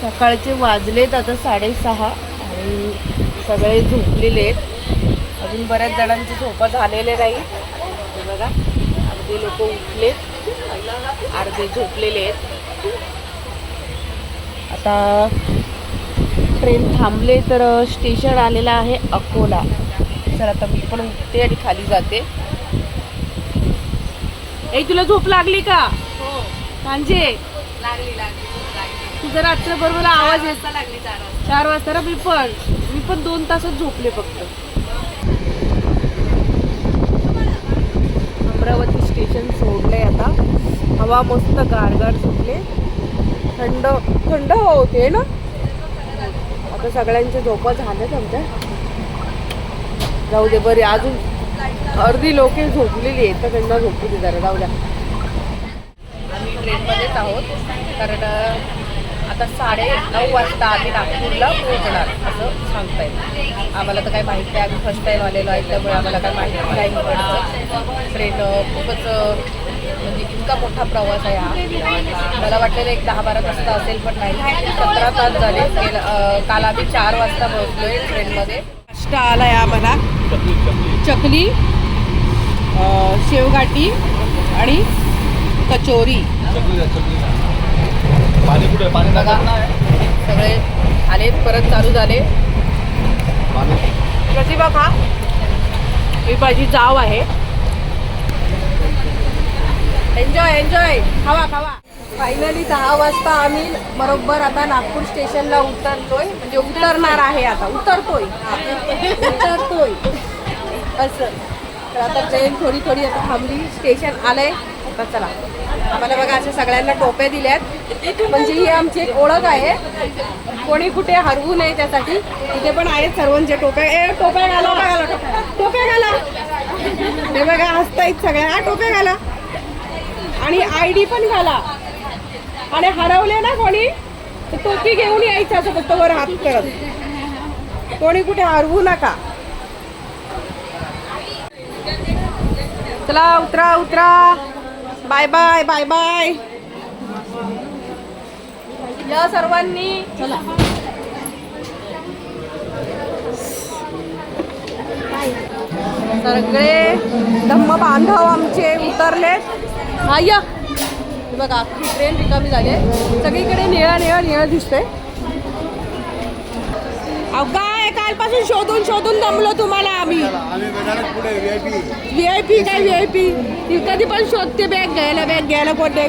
सकाळचे वाजलेत आता साडेसहा आणि सगळे झोपलेले आहेत. अजून बऱ्याच जणांचे झोपा झालेले नाही हे बघा अर्धे लोक उठलेत. अर्धे झोपलेले आहेत. आता ट्रेन थांबले तर स्टेशन आलेलं आहे अकोला. तर आता मी पण उठते आणि खाली जाते. ए तुला झोप लागली का? कांजे? लागली लागली लागली. तुझं रात्र बरोबर आवाज येत वाजता लागली चार वाजता. ना मी पण. मी पण दोन तासच झोपले फक्त. अमरावती स्टेशन सोडलंय आता. हवा मस्त गारगार सुटले. थंड थंड हवा होते ना? आता सगळ्यांच्या झोपा झाल्यात आमच्या. जाऊ दे बरे अजून अर्धी लोक झोपलेली आहेत तर त्यांना झोपू दे जरा जाऊ द्या. आम्ही ट्रेनमध्येच आहोत कारण आता साडे नऊ वाजता आम्ही नागपूरला पोहोचणार असं सांगतायत आम्हाला तर काही माहिती नाही आम्ही फर्स्ट टाईम आलेलो आहे त्यामुळे आम्हाला काही माहिती नाही. पडतं ट्रेन खूपच म्हणजे इतका मोठा प्रवास आहे हा. मला वाटलेलं एक दहा बारा वाजता असेल पण नाही. सतरा तास झाले. काल आम्ही चार वाजता पोहोचलोय ट्रेनमध्ये नाश्ता आलाय आम्हाला चकली शेवगाठी आणि कचोरी. पाणी कुठे पाणी बघा. सगळे आले परत चालू झाले. पाणी? प्रतिभा खा. ही माझी जाव आहे. एन्जॉय एन्जॉय खावा खावा. फायनली दहा वाजता आम्ही बरोबर आता नागपूर स्टेशनला उतरतोय म्हणजे उतरणार आहे आता. उतरतोय. उतरतोय. असं. तर आता ट्रेन थोडी थोडी आता थांबली. स्टेशन आलंय. आता चला. आम्हाला बघा अशा सगळ्यांना टोप्या दिल्यात. म्हणजे ही आमची एक ओळख आहे कोणी कुठे हरवू नये त्यासाठी इथे पण आहेत सर्वांच्या टोप्या ए टोप्या घाला घाला टोप्या घाला. हे बघा हसतायत सगळ्या. हा टोप्या घाला. आणि आय डी पण घाला. आणि हरवले ना कोणी तर टोपी घेऊन यायचं असं फक्त वर हात करत. कोणी कुठे हरवू नका. चला उतरा उतरा. Bye bye bye bye. या सर्वांनी चला. सगळे धम्म बांधव आमचे उतरलेत. हा या बघा ट्रेन रिकामी झाली आहे. सगळीकडे निळा निळा निळा दिसतंय. अहो काय कालपासून शोधून शोधून दमलो तुम्हाला आम्ही. व्ही आय पी काय व्ही आय पी कधी पण शोधते बॅग घ्यायला बॅग घ्यायला कोठे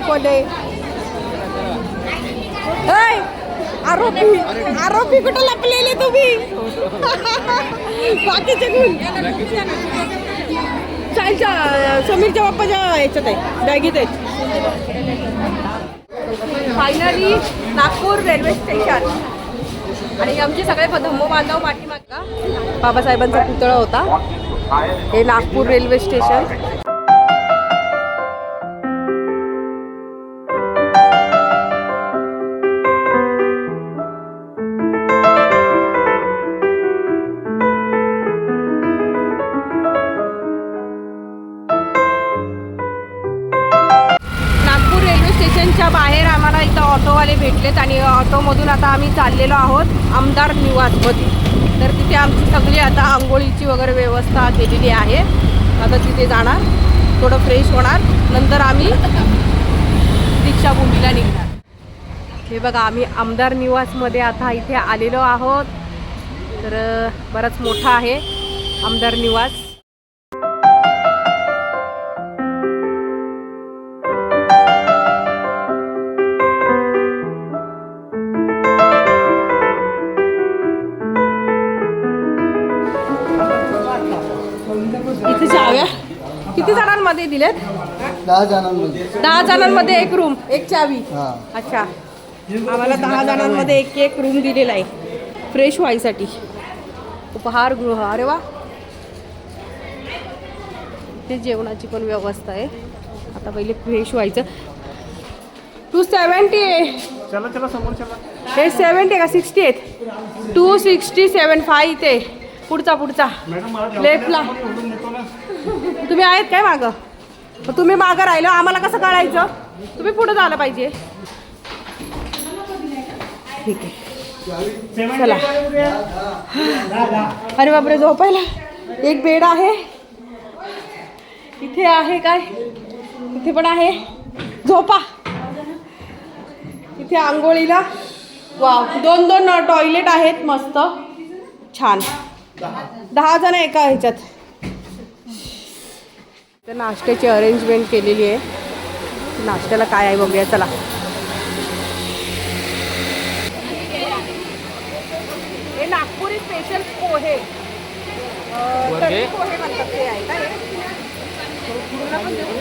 ऐ, आरोपी आरोपी कुठं लपलेले तुम्ही? बाकीचे गुण चालच्या समीरच्या बाप्पाच्या याच्यात आहे बॅगीत आहेत. फायनली नागपूर रेल्वे स्टेशन आणि आमचे सगळे धम्मो बांधव पाठीमागा बाबासाहेबांचा पुतळा होता. हे नागपूर रेल्वे स्टेशन. रेल्वे बाहेर आम्हाला इथं ऑटोवाले भेटलेत आणि ऑटोमधून आता आम्ही चाललेलो आहोत आमदार निवासमध्ये तर तिथे आमची सगळी आता आंघोळीची वगैरे व्यवस्था केलेली आहे. आता तिथे जाणार थोडं फ्रेश होणार नंतर आम्ही दीक्षाभूमीला निघणार. हे बघा आम्ही आमदार निवासमध्ये आता इथे आलेलो आहोत. तर बराच मोठा आहे आमदार निवास. चाव्या किती जणांमध्ये दिलेत? दहा जणांमध्ये. दहा जणांमध्ये एक रूम एक चावी. हा. अच्छा. आम्हाला दहा जणांमध्ये एक एक रूम दिलेला आहे. फ्रेश व्हायसाठी. उपहारगृह अरे वा. ते जेवणाची पण व्यवस्था आहे. आता पहिले फ्रेश व्हायचं. टू सेवन्टी चला चला समोर चला. हे सेवन्टी का? सिक्स्टी आहेत. टू सिक्स्टी सेवन फाय इथे. पुढचा पुढचा. लेफ्टला तुम्ही आहेत काय मागं? मग तुम्ही मागं राहिलं आम्हाला कसं कळायचं? तुम्ही पुढे झालं पाहिजे. ठीक आहे. चला. अरे बापरे झोपायला. एक बेड आहे. इथे आहे काय? इथे पण आहे. झोपा. इथे आंघोळीला. वा दोन दोन टॉयलेट आहेत मस्त. छान. दहा जण एका ह्याच्यात. तर नाश्त्याची अरेंजमेंट केलेली आहे. नाश्त्याला काय आहे बघूया चला. हे नागपुरी स्पेशल पोहे. अं, तर्री पोहे म्हणतात ते आहे का हे? तुला पण देऊ?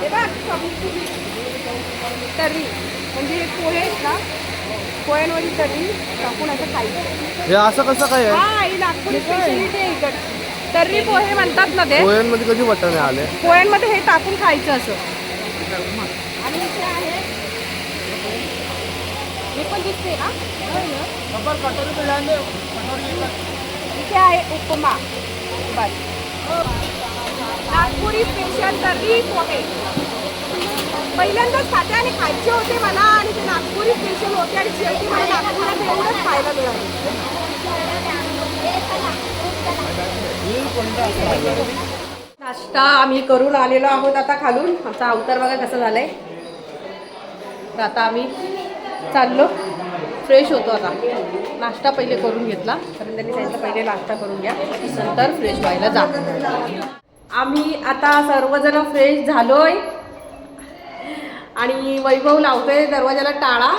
हे बघ, तर्री म्हणजे हे पोहे आहेत का पोह्यांवरील तर्री टाकून असं खायचं. हे असं कसं काय आहे? हा ही नागपुरी स्पेशलिटी आहे इकडे तर्री पोहे म्हणतात ना ते. पोह्यांमध्ये कधी वाटाणे आले? पोह्यांमध्ये हे टाकून खायचं असं. आणि इथे आहे. हे पण दिसते ना? इथे आहे उपमा. बस. नागपुरी स्पेशल तर्री पोहे. पहिल्यांदाच खाते आणि खायचे होते मला आणि ते नागपुरी स्पेशल होते आणि शेवटी मला नागपुरात एवढंच खायला मिळालं. नाश्ता आम्ही करून आलेलो आहोत आता खालून. आमचा अवतार बघा कसं झालंय. तर आता आम्ही चाललो. फ्रेश होतो आता. नाश्ता पहिले करून घेतला. कारण त्यांनी सांगितलं पहिले नाश्ता करून घ्या. नंतर फ्रेश व्हायला जा. आम्ही आता सर्वजण फ्रेश झालोय. आणि वैभव लावतोय दरवाजाला टाळा.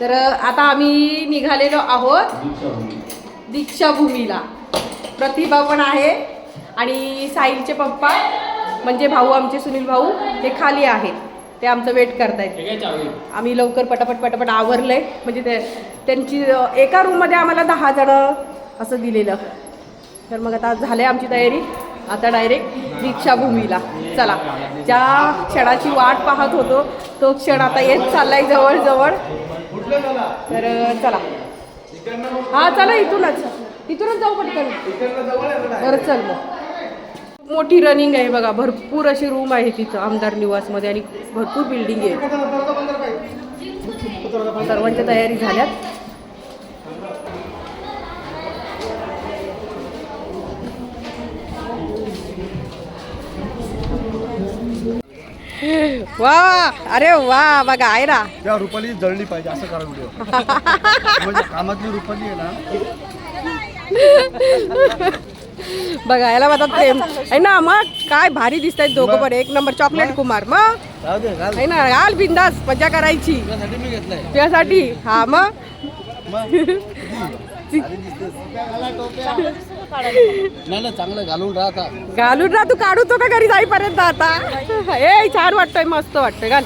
तर आता आम्ही निघालेलो आहोत दीक्षाभूमीला. प्रतिभा पण आहे. आणि साहिलचे पप्पा म्हणजे भाऊ आमचे सुनील भाऊ हे खाली आहेत. ते आमचं वेट करतायत. आम्ही लवकर पटापट पटापट आवरलंय. म्हणजे ते त्यांची एका रूममध्ये आम्हाला दहा जणं असं दिलेलं. तर मग आता झाली आमची तयारी. आता डायरेक्ट दीक्षाभूमीला. चला ज्या क्षणाची वाट पाहत होतो तो क्षण आता येत चाललाय जवळजवळ. तर चला. हा चला इथूनच. इथूनच जाऊ पटकन. बरं चल मग. मोठी रनिंग आहे बघा भरपूर अशी रूम आहे तिथं आमदार निवासमध्ये आणि भरपूर बिल्डिंग आहे. सर्वांच्या तयारी झाल्यात. वा अरे वा बघा आहे ना. त्या रुपाली जळली पाहिजे असं करा व्हिडिओ म्हणजे कामातली रुपाली आहे ना बघा याला म्हणतात प्रेम. आहे ना मग? काय भारी दिसत आहेत दोघं पण. एक नंबर चॉकलेट कुमार मग? आहे ना घाल बिंदास मजा करायची. तुझ्यासाठी मी घेतलंय. त्यासाठी हा मग? मग? नाही ना चांगलं घालून राहता घालून ना तू काढू तो का घरी जाईपर्यंत आता? ए छान वाटतंय मस्त वाटतंय. घाल.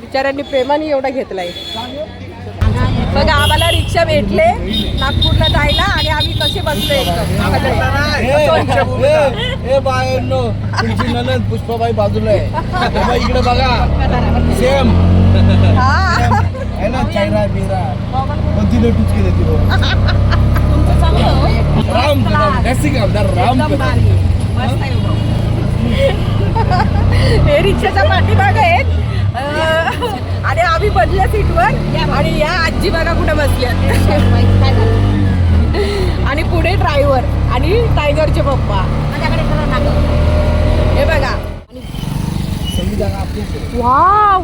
बिचाऱ्यांनी प्रेमाने एवढा घेतलाय. बघा आम्हाला रिक्षा भेटले नागपूरला जायला. बायांनो तुमची ननद पुष्पाबाई बाजूला आहे. तेव्हा इकडे बघा. सेम हा. आहे ना चेहरा बिरा. पण तिने टुचकी देते बघ. राम जास्ती आमदार राम एकदम भारी. मस्त आहे बाबा. हे रिक्षाच्या पाठीमाग आहेत. अं, आणि आम्ही बसल्या सीटवर. आणि या आजी बघा कुठे बसल्या. आणि पुढे ड्रायव्हर आणि टायगरचे पप्पा. हे बघा. वाव.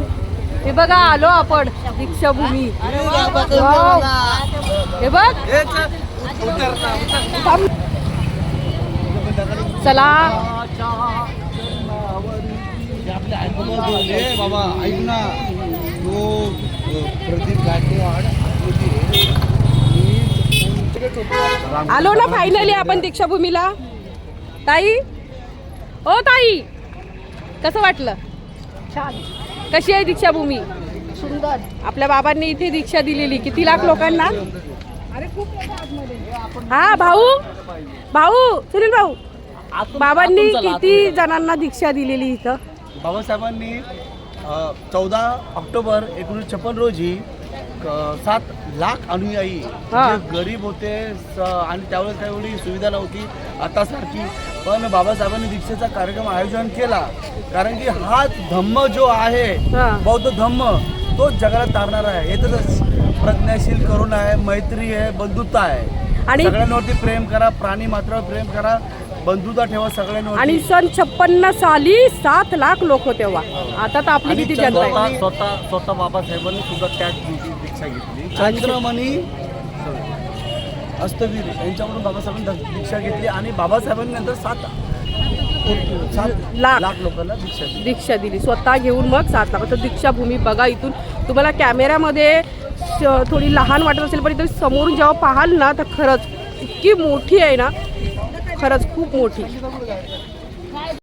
हे बघा आलो आपण. दीक्षाभूमी. वाव. हे बघ. थांब. चला. बाबा ऐक ना. तो प्रदीप गायकवाड राम- आलो ना फायनली आपण दीक्षाभूमीला. ताई? हो ताई! कसं वाटलं? छान. कशी आहे दीक्षाभूमी? सुंदर. आपल्या बाबांनी इथे दीक्षा दिलेली. किती लाख लोकांना? हा भाऊ? भाऊ सुनील भाऊ बाबांनी किती जणांना दीक्षा दिलेली इथं? बाबासाहेबांनी चौदा ऑक्टोबर एकोणीसशे छप्पन रोजी सात लाख अनुयायी. हा. जे गरीब होते स- आणि त्यावेळेस काही एवढी सुविधा नव्हती आतासारखी पण बाबासाहेबांनी दीक्षेचा कार्यक्रम आयोजन केला. कारण की हा धम्म जो आहे हा. बौद्ध धम्म तोच जगाला तारणारा आहे. हे तर प्रज्ञाशील करुण आहे मैत्री आहे बंधुता आहे. आणि- सगळ्यांवरती प्रेम करा प्राणी मात्रावर प्रेम करा बंधुता ठेवा सगळ्यांवरती. आणि सन छप्पन्न साली सात लाख लोक तेव्हा आता तर आपली किती जनता आहे? स्वतः स्वतः बाबासाहेबांनी सुद्धा दीक्षा घेतली. चंद्रमणी अस्तवीर यांच्याकडून बाबासाहेबांनी दीक्षा घेतली आणि बाबासाहेबांनी नंतर सात सात लाख. लाख लोकांना दीक्षा दिली. दीक्षा दिली. स्वतः घेऊन मग सात लाख. तर दीक्षाभूमी बघा इथून. तुम्हाला कॅमेऱ्यामध्ये श- थोडी लहान वाटत असेल पण इथं समोरून जेव्हा पाहाल ना तर खरंच इतकी मोठी आहे ना. खरंच खूप मोठी.